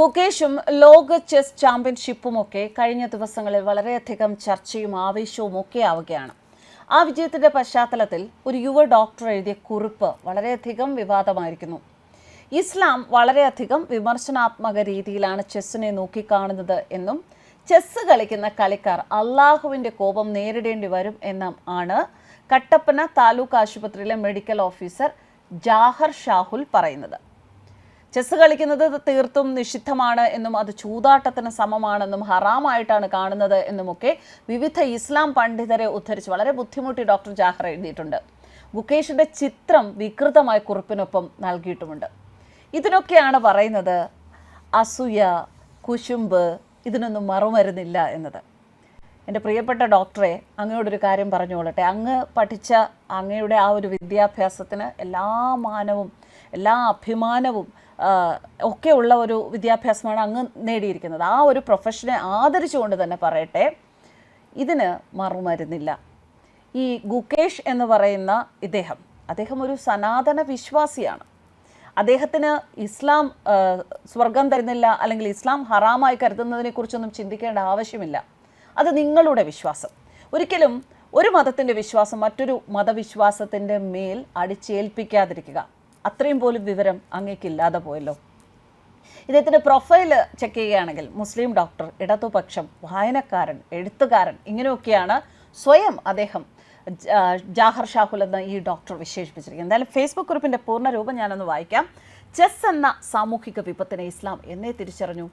ഗുകേഷും ലോക ചെസ് ചാമ്പ്യൻഷിപ്പും ഒക്കെ കഴിഞ്ഞ ദിവസങ്ങളിൽ വളരെയധികം ചർച്ചയും ആവേശവും ഒക്കെ ആവുകയാണ്. ആ വിജയത്തിന്റെ പശ്ചാത്തലത്തിൽ ഒരു യുവ ഡോക്ടർ എഴുതിയ കുറിപ്പ് വളരെയധികം വിവാദമായിരിക്കുന്നു. ഇസ്ലാം വളരെയധികം വിമർശനാത്മക രീതിയിലാണ് ചെസ്സിനെ നോക്കിക്കാണുന്നത് എന്നും ചെസ് കളിക്കുന്ന കളിക്കാർ അള്ളാഹുവിന്റെ കോപം നേരിടേണ്ടി വരും എന്നും ആണ് കട്ടപ്പന താലൂക്ക് ആശുപത്രിയിലെ മെഡിക്കൽ ഓഫീസർ ജാഹർ ഷാഹുൽ പറയുന്നത്. ചെസ് കളിക്കുന്നത് തീർത്തും നിഷിദ്ധമാണ് എന്നും അത് ചൂതാട്ടത്തിന് സമമാണെന്നും ഹറാമായിട്ടാണ് കാണുന്നത് എന്നുമൊക്കെ വിവിധ ഇസ്ലാം പണ്ഡിതരെ ഉദ്ധരിച്ച് വളരെ ബുദ്ധിമുട്ടി ഡോക്ടർ ജാഹർ എഴുതിയിട്ടുണ്ട്. മുകേഷിന്റെ ചിത്രം വികൃതമായ കുറിപ്പിനൊപ്പം നൽകിയിട്ടുമുണ്ട്. ഇതിനൊക്കെയാണ് പറയുന്നത് അസൂയ കുശുമ്പ് ഇതിനൊന്നും മറുമരുന്നില്ല എന്നത്. എന്റെ പ്രിയപ്പെട്ട ഡോക്ടറെ അങ്ങയോടൊരു കാര്യം പറഞ്ഞുകൊള്ളട്ടെ. അങ്ങ് പഠിച്ച അങ്ങയുടെ ആ ഒരു വിദ്യാഭ്യാസത്തിന് എല്ലാ മാനവും എല്ലാ അഭിമാനവും ആ, ഒക്കെ ഉള്ള ഒരു വിദ്യാഭ്യാസമാണ് അങ്ങ് നേടിയിരിക്കുന്നത്. ആ ഒരു പ്രൊഫഷനെ ആദരിച്ചുകൊണ്ട് തന്നെ പറയട്ടെ ഇതിന് മറുമരുന്നില്ല. ഈ ഗുകേഷ് എന്ന് പറയുന്ന ഇദ്ദേഹം അദ്ദേഹം ഒരു സനാതന വിശ്വാസിയാണ്. അദ്ദേഹത്തിന് ഇസ്ലാം സ്വർഗം തരുന്നില്ല അല്ലെങ്കിൽ ഇസ്ലാം ഹറാമായി കരുതുന്നതിനെക്കുറിച്ചൊന്നും ചിന്തിക്കേണ്ട ആവശ്യമില്ല. അത് നിങ്ങളുടെ വിശ്വാസം. ഒരിക്കലും ഒരു മതത്തിന്റെ വിശ്വാസം മറ്റൊരു മതവിശ്വാസത്തിന്റെ മേൽ അടിച്ചേൽപ്പിക്കാതിരിക്കുക. അത്രയും പോലും വിവരം അങ്ങേക്കില്ലാതെ പോയല്ലോ. ഇദ്ദേഹത്തിന്റെ പ്രൊഫൈൽ ചെക്ക് ചെയ്യുകയാണെങ്കിൽ മുസ്ലിം ഡോക്ടർ ഇടതുപക്ഷം വായനക്കാരൻ എഴുത്തുകാരൻ ഇങ്ങനെയൊക്കെയാണ് സ്വയം അദ്ദേഹം ജാഹർ ഷാഹുൽ എന്ന ഈ ഡോക്ടർ വിശേഷിപ്പിച്ചിരിക്കുന്നത്. എന്തായാലും ഫേസ്ബുക്ക് കുറിപ്പിന്റെ പൂർണ രൂപം ഞാനൊന്ന് വായിക്കാം. ചെസ് എന്ന സാമൂഹിക വിപത്തിനെ ഇസ്ലാം എന്നെ തിരിച്ചറിഞ്ഞു.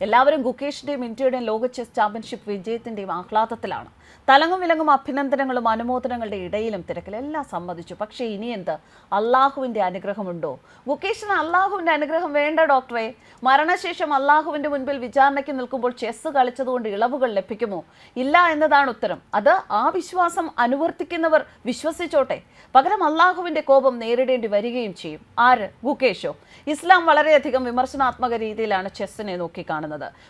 എല്ലാവരും ഗുക്കേഷിന്റെയും ഇന്ത്യയുടെയും ലോക ചെസ് ചാമ്പ്യൻഷിപ്പ് വിജയത്തിന്റെയും ആഹ്ലാദത്തിലാണ്. തലങ്ങും വിലങ്ങും അഭിനന്ദനങ്ങളും അനുമോദനങ്ങളുടെ ഇടയിലും തിരക്കിൽ എല്ലാം സമ്മതിച്ചു. പക്ഷേ ഇനി എന്ത്? അള്ളാഹുവിന്റെ അനുഗ്രഹമുണ്ടോ? ഗുക്കേഷിന് അള്ളാഹുവിന്റെ അനുഗ്രഹം വേണ്ട ഡോക്ടറെ. മരണശേഷം അള്ളാഹുവിന്റെ മുൻപിൽ വിചാരണയ്ക്ക് നിൽക്കുമ്പോൾ ചെസ് കളിച്ചതുകൊണ്ട് ഇളവുകൾ ലഭിക്കുമോ? ഇല്ല എന്നതാണ് ഉത്തരം. അത് ആ വിശ്വാസം അനുവർത്തിക്കുന്നവർ വിശ്വസിച്ചോട്ടെ. പകരം അള്ളാഹുവിന്റെ കോപം നേരിടേണ്ടി വരികയും ചെയ്യും. ആര്? ഗുക്കേഷോ ഇസ്ലാം വളരെയധികം വിമർശനാത്മക രീതിയിലാണ് ചെസ്സിനെ നോക്കിക്കാണുന്നത്.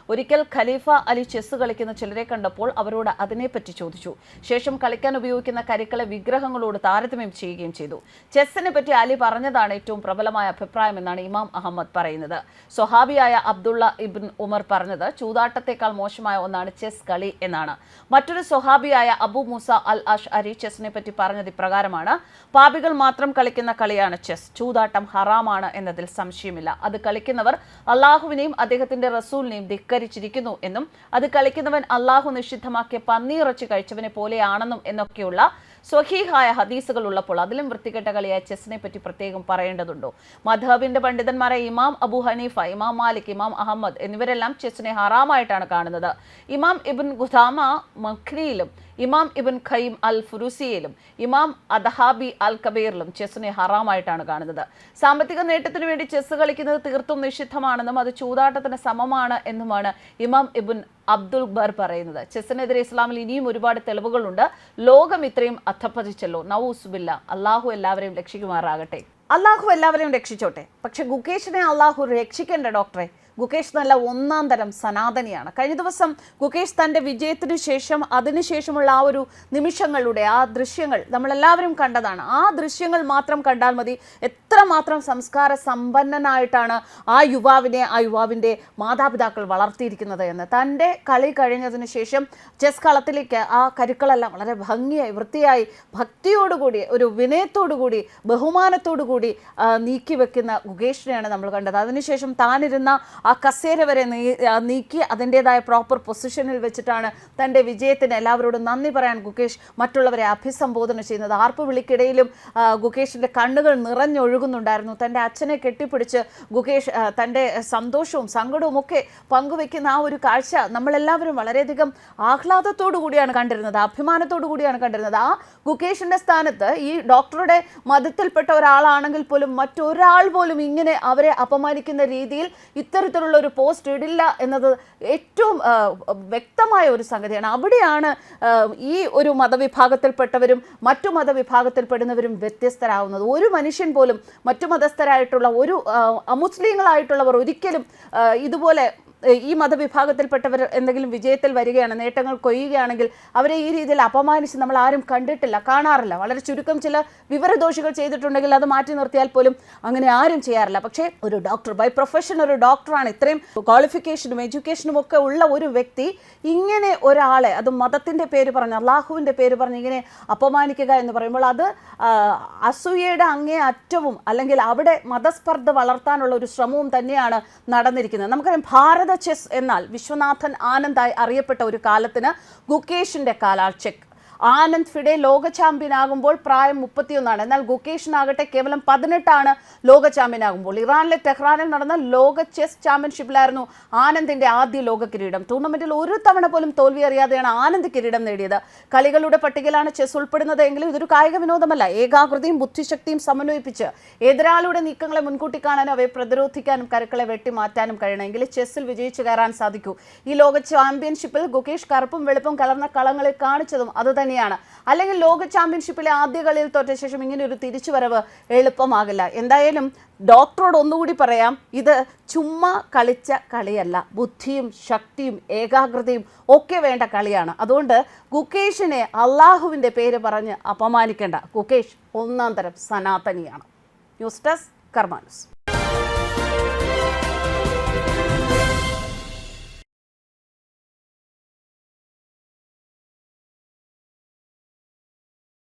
ഒരിക്കൽ ഖലീഫ അലി ചെസ് കളിക്കുന്ന ചിലരെ കണ്ടപ്പോൾ അവരോട് അതിനെപ്പറ്റി ചോദിച്ചു. ശേഷം കളിക്കാൻ ഉപയോഗിക്കുന്ന കരിക്കളെ വിഗ്രഹങ്ങളോട് താരതമ്യം ചെയ്യുകയും ചെയ്തു. ചെസ്സിനെ പറ്റി അലി പറഞ്ഞതാണ് ഏറ്റവും പ്രബലമായ അഭിപ്രായം എന്നാണ് ഇമാം അഹമ്മദ് പറയുന്നത്. സ്വഹാബിയായ അബ്ദുള്ള ഇബ്ൻ ഉമർ പറഞ്ഞത് ചൂതാട്ടത്തെക്കാൾ മോശമായ ഒന്നാണ് ചെസ് കളി എന്നാണ്. മറ്റൊരു സ്വഹാബിയായ അബു മൂസ അൽ അഷ് അരി ചെസ്സിനെ പറ്റി പറഞ്ഞത് ഇപ്രകാരമാണ് പാപികൾ മാത്രം കളിക്കുന്ന കളിയാണ് ചെസ്. ചൂതാട്ടം ഹറാമാണ് എന്നതിൽ സംശയമില്ല. അത് കളിക്കുന്നവർ അള്ളാഹുവിനെയും അദ്ദേഹത്തിന്റെ റസൂലിനെയും ധിക്കരിച്ചിരിക്കുന്നു എന്നും അത് കളിക്കുന്നവൻ അള്ളാഹു നിഷിദ്ധമാക്കിയ പന്നിയിറച്ചി കഴിച്ചവനെ പോലെയാണെന്നും എന്നൊക്കെയുള്ള സ്വഹീഹായ ഹദീസുകൾ ഉള്ളപ്പോൾ അതിലും വൃത്തികെട്ട കളിയായ ചെസ്സിനെ പറ്റി പ്രത്യേകം പറയേണ്ടതുണ്ടോ? മധബിന്റെ പണ്ഡിതന്മാരായ ഇമാം അബു ഹനീഫ ഇമാം മാലിക് ഇമാം അഹമ്മദ് എന്നിവരെല്ലാം ചെസ്സിനെ ഹറാമായിട്ടാണ് കാണുന്നത്. ഇമാം ഇബിൻ ഗുദാമ മഖ്രിയിലും ഇമാം ഇബിൻ ഖയ്യിം അൽ ഫുറൂസിയയിലും ഇമാം അദഹാബി അൽ കബീറിലും ചെസ്സിനെ ഹറാമായിട്ടാണ് കാണുന്നത്. സാമ്പത്തിക നേട്ടത്തിനു വേണ്ടി ചെസ്സ് കളിക്കുന്നത് തീർത്തും നിഷിദ്ധമാണെന്നും അത് ചൂതാട്ടത്തിന് സമമാണ് എന്നുമാണ് ഇമാം ഇബിൻ അബ്ദുൽ ബർ പറയുന്നത്. ചെസ്സിനെതിരെ ഇസ്ലാമിൽ ഇനിയും ഒരുപാട് തെളിവുകളുണ്ട്. ലോകം ഇത്രയും അധപ്പതിച്ചല്ലോ. നവൂസുബില്ല അള്ളാഹു എല്ലാവരെയും രക്ഷിക്കുമാറാകട്ടെ. അള്ളാഹു എല്ലാവരെയും രക്ഷിച്ചോട്ടെ. പക്ഷെ ഗുകേഷിനെ അള്ളാഹു രക്ഷിക്കേണ്ട ഡോക്ടറെ. ഗുകേഷ് നല്ല ഒന്നാം തരം സനാതനിയാണ്. കഴിഞ്ഞ ദിവസം ഗുകേഷ് തന്റെ വിജയത്തിനു ശേഷം അതിനുശേഷമുള്ള ആ ഒരു നിമിഷങ്ങളുടെ ആ ദൃശ്യങ്ങൾ നമ്മളെല്ലാവരും കണ്ടതാണ്. ആ ദൃശ്യങ്ങൾ മാത്രം കണ്ടാൽ മതി. എത്രമാത്രം സംസ്കാര സമ്പന്നനായിട്ടാണ് ആ യുവാവിനെ ആ യുവാവിന്റെ മാതാപിതാക്കൾ വളർത്തിയിരിക്കുന്നത് എന്ന്. തന്റെ കളി കഴിഞ്ഞതിന് ശേഷം ചെസ് കളത്തിലേക്ക് ആ കരുക്കളെല്ലാം വളരെ ഭംഗിയായി വൃത്തിയായി ഭക്തിയോടുകൂടി ഒരു വിനയത്തോടുകൂടി ബഹുമാനത്തോടുകൂടി നീക്കി വെക്കുന്ന ഗുകേഷിനെയാണ് നമ്മൾ കണ്ടത്. അതിനുശേഷം താനിരുന്ന ആ കസേര വരെ നീക്കി അതിന്റെതായ പ്രോപ്പർ പൊസിഷനിൽ വെച്ചിട്ടാണ് തന്റെ വിജയത്തിന് എല്ലാവരോടും നന്ദി പറയാൻ ഗുകേഷ് മറ്റുള്ളവരെ അഭിസംബോധന ചെയ്യുന്നത്. ആർപ്പ് വിളിക്കിടയിലും ഗുകേഷിന്റെ കണ്ണുകൾ നിറഞ്ഞൊഴുകുന്നുണ്ടായിരുന്നു. തന്റെ അച്ഛനെ കെട്ടിപ്പിടിച്ച് ഗുകേഷ് തന്റെ സന്തോഷവും സങ്കടവും ഒക്കെ പങ്കുവെക്കുന്ന ആ ഒരു കാഴ്ച നമ്മളെല്ലാവരും വളരെയധികം ആഹ്ലാദത്തോടു കൂടിയാണ് കണ്ടിരുന്നത് അഭിമാനത്തോടു കൂടിയാണ് കണ്ടിരുന്നത്. ആ ഗുകേഷിന്റെ സ്ഥാനത്ത് ഈ ഡോക്ടറുടെ മതത്തിൽപ്പെട്ട ഒരാളാണെങ്കിൽ പോലും മറ്റൊരാൾ പോലും ഇങ്ങനെ അവരെ അപമാനിക്കുന്ന രീതിയിൽ ഇത്തരത്തിലുള്ള ഒരു പോസ്റ്റ് ഇടില്ല എന്നത് ഏറ്റവും വ്യക്തമായ ഒരു സംഗതിയാണ്. അവിടെയാണ് ഈ ഒരു മതവിഭാഗത്തിൽപ്പെട്ടവരും മറ്റു മതവിഭാഗത്തിൽപ്പെടുന്നവരും വ്യത്യസ്തരാകുന്നത് ഒരു മനുഷ്യൻ പോലും മറ്റു മതസ്ഥരായിട്ടുള്ള ഒരു അമുസ്ലിങ്ങളായിട്ടുള്ളവർ ഒരിക്കലും ഇതുപോലെ ഈ മതവിഭാഗത്തിൽപ്പെട്ടവർ എന്തെങ്കിലും വിജയത്തിൽ വരികയാണ് നേട്ടങ്ങൾ കൊയ്യുകയാണെങ്കിൽ അവരെ ഈ രീതിയിൽ അപമാനിച്ച് നമ്മൾ ആരും കണ്ടിട്ടില്ല കാണാറില്ല. വളരെ ചുരുക്കം ചില വിവരദോഷികൾ ചെയ്തിട്ടുണ്ടെങ്കിൽ അത് മാറ്റി നിർത്തിയാൽ പോലും അങ്ങനെ ആരും ചെയ്യാറില്ല. പക്ഷേ ഒരു ഡോക്ടർ ബൈ പ്രൊഫഷൻ ഒരു ഡോക്ടറാണ് ഇത്രയും ക്വാളിഫിക്കേഷനും എഡ്യൂക്കേഷനും ഒക്കെ ഉള്ള ഒരു വ്യക്തി ഇങ്ങനെ ഒരാളെ അത് മതത്തിന്റെ പേര് പറഞ്ഞ് അള്ളാഹുവിന്റെ പേര് പറഞ്ഞ് ഇങ്ങനെ അപമാനിക്കുക എന്ന് പറയുമ്പോൾ അത് അസൂയയുടെ അങ്ങേ അറ്റവും അല്ലെങ്കിൽ അവിടെ മതസ്പർദ്ധ വളർത്താനുള്ള ഒരു ശ്രമവും തന്നെയാണ് നടന്നിരിക്കുന്നത്. നമുക്കറിയാം ഭാരത ചെസ് എന്നാൽ വിശ്വനാഥൻ ആനന്ദായി അറിയപ്പെട്ട ഒരു കാലത്തിന് ഗുകേഷിന്റെ കാലാൾചെക്ക് ആനന്ദ് ഫിഡെ ലോക ചാമ്പ്യൻ ആകുമ്പോൾ പ്രായം മുപ്പത്തിയൊന്നാണ്. എന്നാൽ ഗുകേഷിനാകട്ടെ കേവലം പതിനെട്ടാണ് ലോക ചാമ്പ്യൻ ആകുമ്പോൾ ഇറാനിലെ ടെഹ്റാനിൽ നടന്ന ലോക ചെസ് ചാമ്പ്യൻഷിപ്പിലായിരുന്നു ആനന്ദിന്റെ ആദ്യ ലോക കിരീടം. ടൂർണമെന്റിൽ ഒരു തവണ പോലും തോൽവി അറിയാതെയാണ് ആനന്ദ് കിരീടം നേടിയത്. കളികളുടെ പട്ടികയിലാണ് ചെസ് ഉൾപ്പെടുന്നത് എങ്കിലും ഇതൊരു കായിക വിനോദമല്ല. ഏകാഗ്രതയും ബുദ്ധിശക്തിയും സമന്വയിപ്പിച്ച് എതിരാളിയുടെ നീക്കങ്ങളെ മുൻകൂട്ടി കാണാനും അവയെ പ്രതിരോധിക്കാനും കരുക്കളെ വെട്ടിമാറ്റാനും കഴിയണമെങ്കിൽ ചെസ്സിൽ വിജയിച്ചു കയറാൻ സാധിക്കൂ. ഈ ലോക ചാമ്പ്യൻഷിപ്പിൽ ഗുകേഷ് കറുപ്പും വെളുപ്പും കലർന്ന കളങ്ങളിൽ കാണിച്ചതും അത് തന്നെയാണ്. അല്ലെങ്കിൽ ലോക ചാമ്പ്യൻഷിപ്പിലെ ആദ്യ കളിയിൽ തോറ്റ ശേഷം ഇങ്ങനെ ഒരു തിരിച്ചുവരവ് എളുപ്പമാകില്ല. എന്തായാലും ഡോക്ടറോട് ഒന്നുകൂടി പറയാം ഇത് ചുമ്മാ കളിച്ച കളിയല്ല. ബുദ്ധിയും ശക്തിയും ഏകാഗ്രതയും ഒക്കെ വേണ്ട കളിയാണ്. അതുകൊണ്ട് കുക്കേഷിനെ അള്ളാഹുവിന്റെ പേര് പറഞ്ഞ് അപമാനിക്കേണ്ട. കുക്കേഷ് ഒന്നാം തരം സനാതനിയാണ്. News desk കർമാനുസ്.